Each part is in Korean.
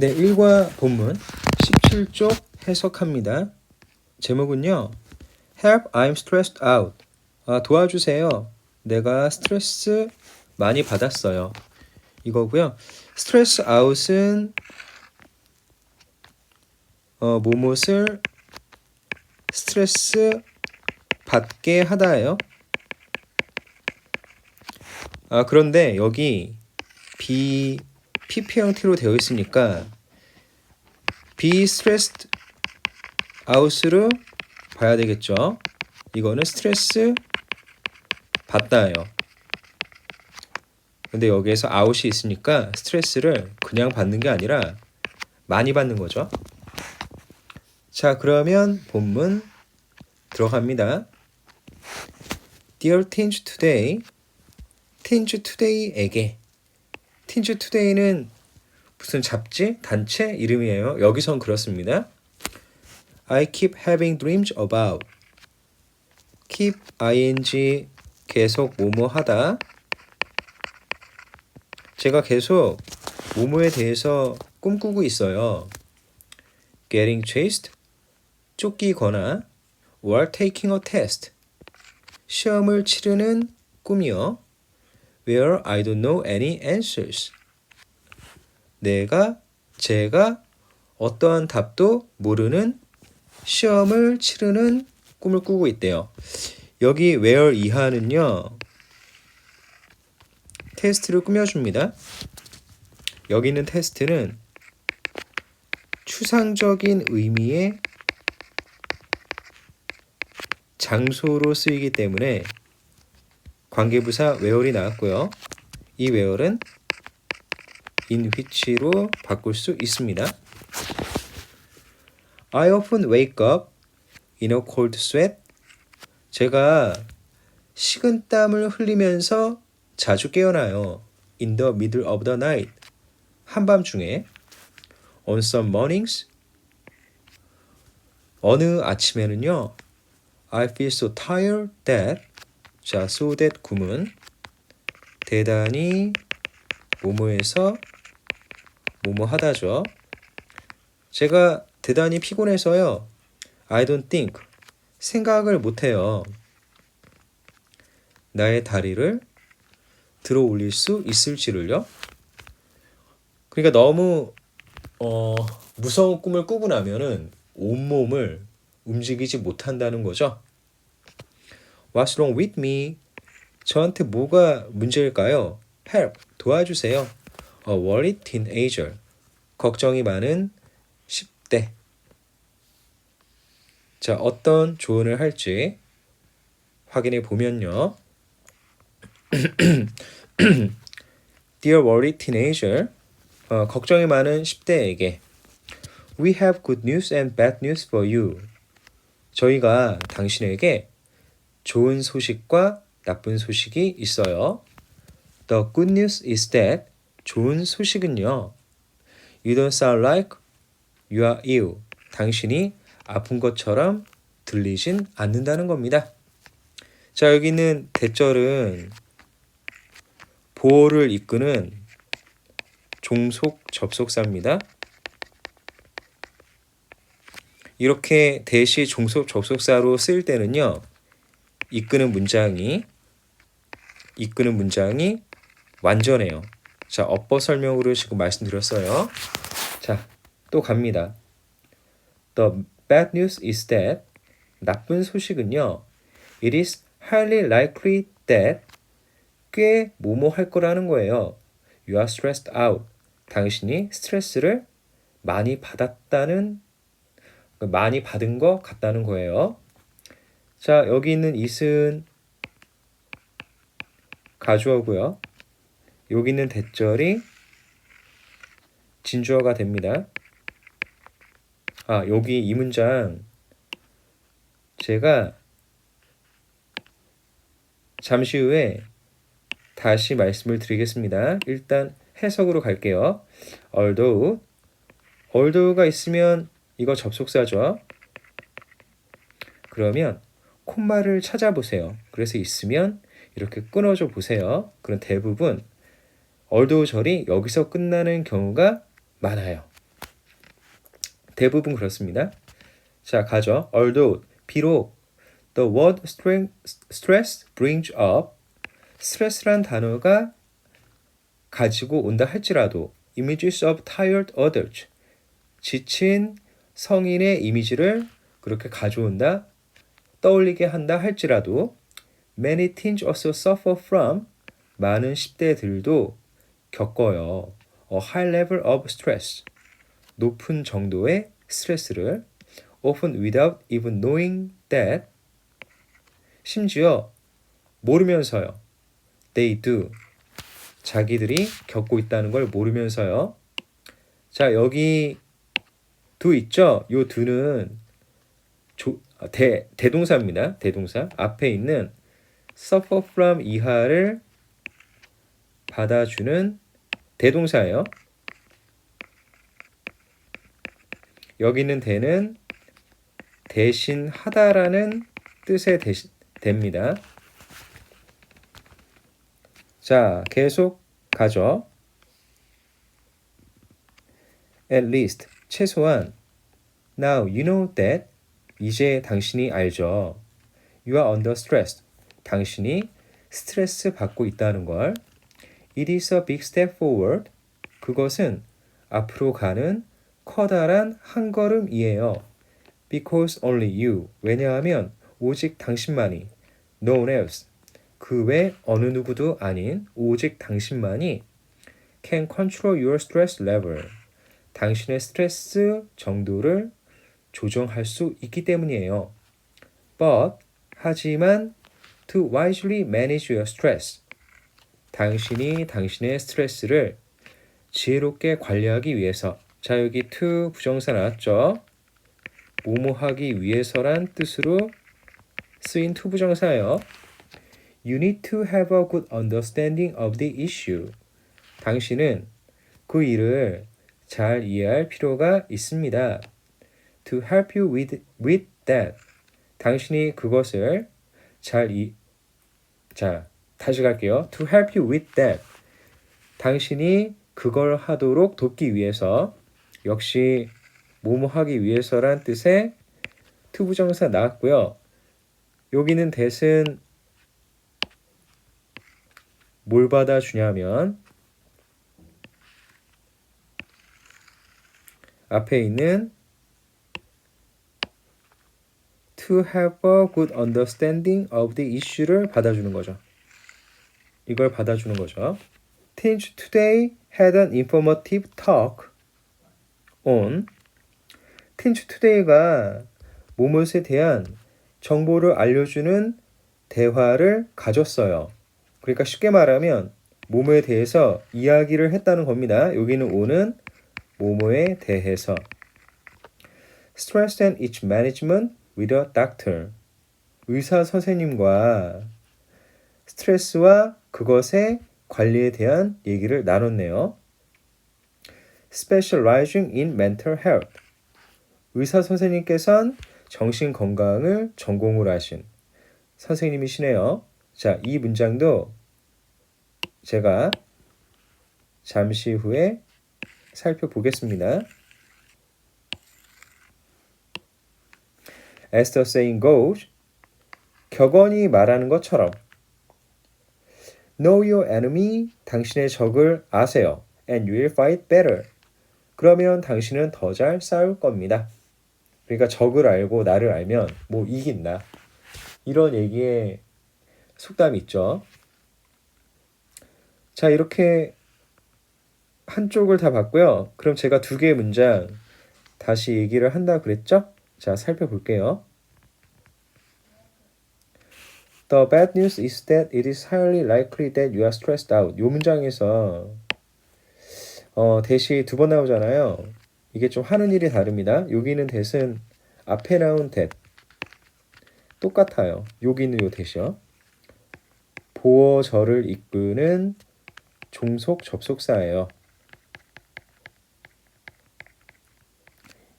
네, 1과 본문 17쪽 해석합니다. 제목은요. Help, I'm stressed out. 아, 도와주세요. 내가 스트레스 많이 받았어요. 이거고요. 스트레스 아웃은 어, 무엇을 스트레스 받게 하다예요. 아, 그런데 여기 비 PP 형태로 되어 있으니까 be stressed out으로 봐야 되겠죠. 이거는 스트레스 받다예요. 근데 여기에서 out이 있으니까 스트레스를 그냥 받는 게 아니라 많이 받는 거죠. 자, 그러면 본문 들어갑니다. Dear Tinge Today, Tinge Today에게 Tinge Today는 무슨 잡지, 단체 이름이에요. 여기선 그렇습니다. I keep having dreams about. keep ing 계속 뭐뭐 하다. 제가 계속 뭐뭐에 대해서 꿈꾸고 있어요. getting chased 쫓기거나 or taking a test 시험을 치르는 꿈이요. Where I don't know any answers 내가 제가 어떠한 답도 모르는 시험을 치르는 꿈을 꾸고 있대요. 여기 where 이하는요. 테스트를 꾸며줍니다. 여기 있는 테스트는 추상적인 의미의 장소로 쓰이기 때문에 관계부사 where이 나왔고요. 이 where은 in which로 바꿀 수 있습니다. I often wake up in a cold sweat. 제가 식은 땀을 흘리면서 자주 깨어나요. In the middle of the night. 한밤중에. On some mornings. 어느 아침에는요. I feel so tired that. 자, so that 구문. 대단히 뭐뭐해서 뭐뭐 하다죠. 제가 대단히 피곤해서요. I don't think. 생각을 못해요. 나의 다리를 들어 올릴 수 있을지를요. 그러니까 너무 어, 무서운 꿈을 꾸고 나면은 온몸을 움직이지 못한다는 거죠. What's wrong with me? 저한테 뭐가 문제일까요? Help, 도와주세요. A worried teenager. 걱정이 많은 10대. 자, 어떤 조언을 할지 확인해 보면요. Dear worried teenager. 어, 걱정이 많은 10대에게 We have good news and bad news for you. 저희가 당신에게 좋은 소식과 나쁜 소식이 있어요. The good news is that 좋은 소식은요. You don't sound like you are ill. 당신이 아픈 것처럼 들리진 않는다는 겁니다. 자, 여기는 대절은 보호를 이끄는 종속 접속사입니다. 이렇게 대시 종속 접속사로 쓰일 때는요. 이끄는 문장이 이끄는 문장이 완전해요. 자, 업버 설명으로 지금 말씀드렸어요. 자, 또 갑니다. The bad news is that 나쁜 소식은요. It is highly likely that 꽤 뭐뭐 할 거라는 거예요. You are stressed out. 당신이 스트레스를 많이 받았다는 많이 받은 것 같다는 거예요. 자, 여기 있는 it은 가주어고요. 여기 있는 대절이 진주어가 됩니다. 아, 여기 이 문장 제가 잠시 후에 다시 말씀을 드리겠습니다. 일단 해석으로 갈게요. although although가 있으면 이거 접속사죠. 그러면 콤마를 찾아보세요. 그래서 있으면 이렇게 끊어줘 보세요. 그럼 대부분 얼도우 절이 여기서 끝나는 경우가 많아요. 대부분 그렇습니다. 자, 가죠. Although 비록 the word stress brings up 스트레스란 단어가 가지고 온다 할지라도 images of tired adults 지친 성인의 이미지를 그렇게 가져온다 떠올리게 한다 할지라도 many teens also suffer from 많은 10대들도 겪어요. a high level of stress 높은 정도의 스트레스를 often without even knowing that 심지어 모르면서요. they do 자기들이 겪고 있다는 걸 모르면서요. 자, 여기 do 있죠? 요 do는 조, 아, 대, 대동사입니다. 대동사. 앞에 있는 suffer from 이하를 받아주는 대동사예요. 여기 있는 대는 대신 하다라는 뜻의 대신, 됩니다. 자, 계속 가죠. At least, 최소한. Now you know that. 이제 당신이 알죠. You are under stress. 당신이 스트레스 받고 있다는 걸. It is a big step forward. 그것은 앞으로 가는 커다란 한 걸음이에요. Because only you. 왜냐하면 오직 당신만이. No one else. 그 외 어느 누구도 아닌 오직 당신만이 can control your stress level. 당신의 스트레스 정도를 조정할 수 있기 때문이에요. But 하지만 to wisely manage your stress. 당신이 당신의 스트레스를 지혜롭게 관리하기 위해서 자 여기 to 부정사 나왔죠? 뭐뭐 하기 위해서란 뜻으로 쓰인 to 부정사예요. You need to have a good understanding of the issue. 당신은 그 일을 잘 이해할 필요가 있습니다. To help you with, with that. 당신이 그것을 잘 이, 자, 다시 갈게요. To help you with that. 당신이 그걸 하도록 돕기 위해서 역시 뭐뭐 하기 위해서란 뜻의 to 부정사 나왔고요. 여기는 대신 뭘 받아주냐면 앞에 있는 to have a good understanding of the issue를 받아주는 거죠. 이걸 받아주는 거죠. Teens today had an informative talk on Teens today가 모못에 대한 정보를 알려주는 대화를 가졌어요. 그러니까 쉽게 말하면 모모에 대해서 이야기를 했다는 겁니다. 여기는 오는 모모에 대해서 and its management with a doctor 의사 선생님과 스트레스와 그것의 관리에 대한 얘기를 나눴네요. Specializing in mental health 의사 선생님께서는 정신 건강을 전공을 하신 선생님이시네요. 자, 이 문장도 제가 잠시 후에 살펴보겠습니다. As the saying goes, 격언이 말하는 것처럼 Know your enemy, 당신의 적을 아세요. And you will fight better. 그러면 당신은 더 잘 싸울 겁니다. 그러니까 적을 알고 나를 알면 뭐 이긴다. 이런 얘기에 속담이 있죠. 자, 이렇게 한쪽을 다 봤고요. 그럼 제가 두 개의 문장 다시 얘기를 한다 그랬죠? 자, 살펴볼게요. The bad news is that it is highly likely that you are stressed out. 요 문장에서 어, 대시 두 번 나오잖아요. 이게 좀 하는 일이 다릅니다. 여기는 대신 앞에 나온 that 똑같아요. 여기는 요 대시요. 보어절을 이끄는 종속 접속사예요.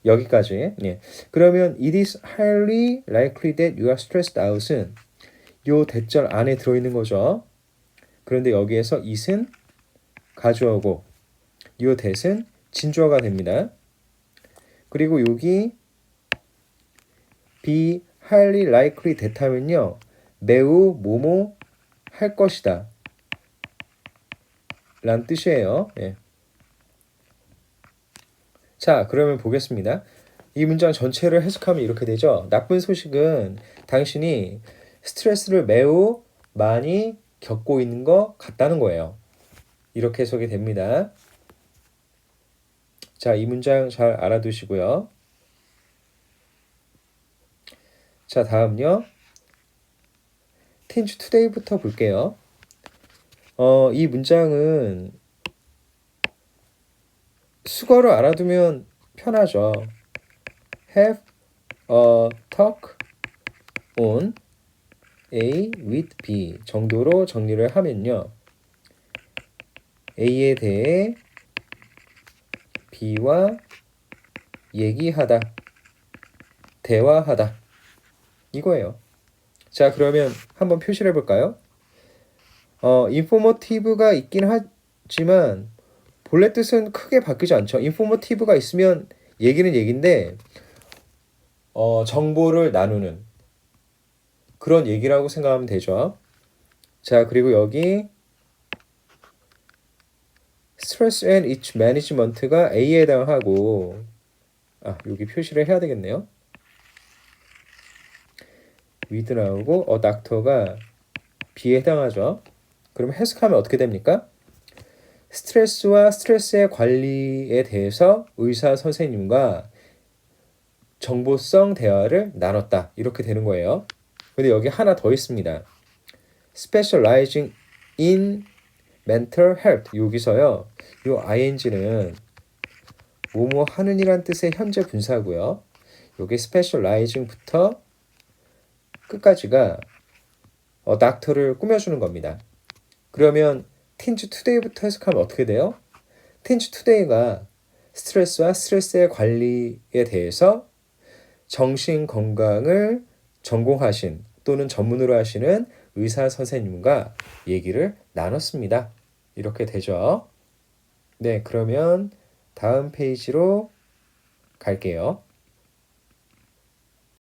여기까지. 예. 그러면 it is highly likely that you are stressed out은 요 대절 안에 들어있는 거죠. 그런데 여기에서 it은 가주어고 요 that은 진주어가 됩니다. 그리고 여기 be highly likely that 하면요. 매우 뭐뭐 할 것이다. 란 뜻이에요. 예. 자, 그러면 보겠습니다. 이 문장 전체를 해석하면 이렇게 되죠. 나쁜 소식은 당신이 스트레스를 매우 많이 겪고 있는 것 같다는 거예요. 이렇게 해석이 됩니다. 자, 이 문장 잘 알아두시고요. 자, 다음요. 텐주 투데이부터 볼게요. 어, 이 문장은 수거를 알아두면 편하죠. Have a talk on A with B 정도로 정리를 하면요. A에 대해 B와 얘기하다, 대화하다 이거예요. 자, 그러면 한번 표시를 해볼까요? 어, 인포머티브가 있긴 하지만 본래 뜻은 크게 바뀌지 않죠. 인포머티브가 있으면 얘기는 얘긴데 어, 정보를 나누는 그런 얘기라고 생각하면 되죠. 자, 그리고 여기 스트레스 앤 이치 매니지먼트가 A에 해당하고 아, 여기 표시를 해야 되겠네요. 위드 나오고 어 닥터가 B에 해당하죠. 그럼 해석하면 어떻게 됩니까? 스트레스와 스트레스의 관리에 대해서 의사 선생님과 정보성 대화를 나눴다. 이렇게 되는 거예요. 근데 여기 하나 더 있습니다. specializing in mental health 여기서요. 이 ing는 뭐뭐 하는 이란 뜻의 현재 분사고요. 여기 specializing부터 끝까지가 어, 닥터를 꾸며주는 겁니다. 그러면 틴즈 투데이부터 해석하면 어떻게 돼요? 틴즈 투데이가 스트레스와 스트레스의 관리에 대해서 정신 건강을 전공하신 또는 전문으로 하시는 의사 선생님과 얘기를 나눴습니다. 이렇게 되죠. 네, 그러면 다음 페이지로 갈게요.